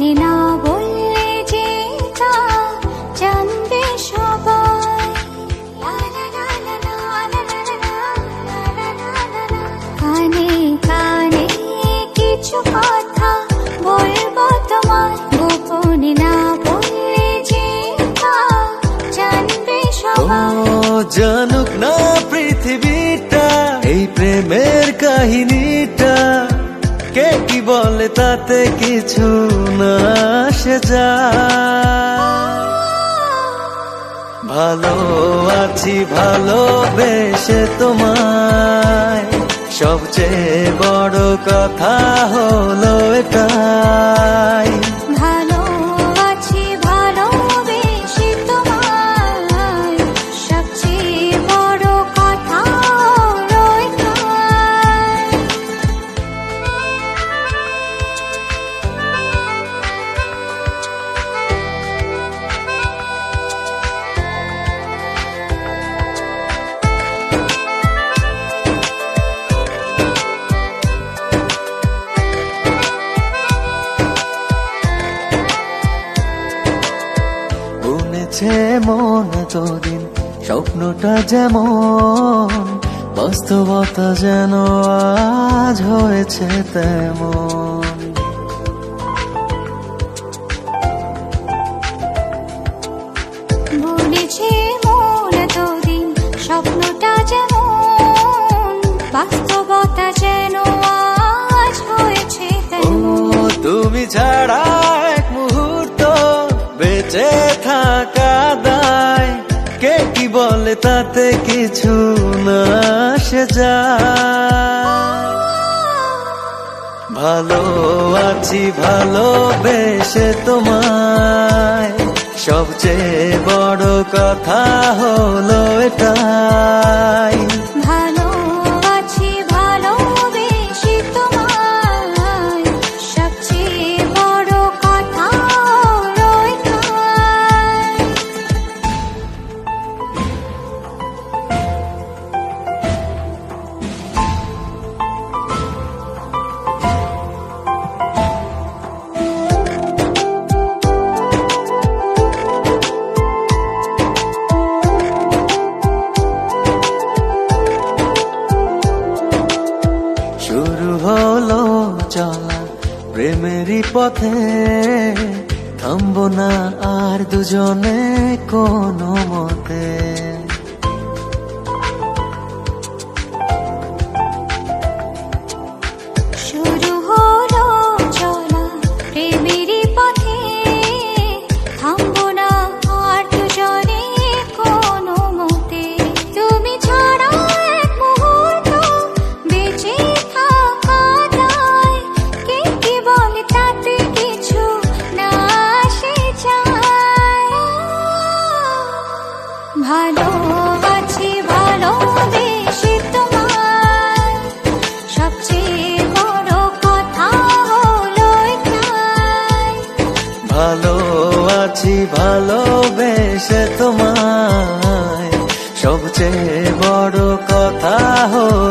মনে না বললে যে তা জানবে সবাই। কানে কানে কিছু কথা বলব তোমার। গোপনে না বললে যে তা জানবে জানুক না পৃথিবীটা, এই প্রেমের কাহিনীটা। কে কি বলে তাতে কিছু না সে যা। ভালো আছি, ভালোবেসে তোমায়। সবচেয়ে বড় কথা হলো এটাই। বুনেছে মন এতদিন স্বপ্নটা যেমন বাস্তবতা যেন আজ হয়েছে তেমন। মন এতদিন স্বপ্নটা যেমন বাস্তবতা যেন আজ হয়েছে তেমন। তুমি ছাড়া এক মুহূর্ত বেঁচে থাকা তাতে কিছু না সে যায় ভালো আছি ভালোবেসে তোমায়। সবচেয়ে বড় কথা হলো এটাই। পথে থামব না আর দুজনে কোনো মতে। ভালো আছি ভালোবেসে তোমায়। সবচেয়ে বড় কথা হলো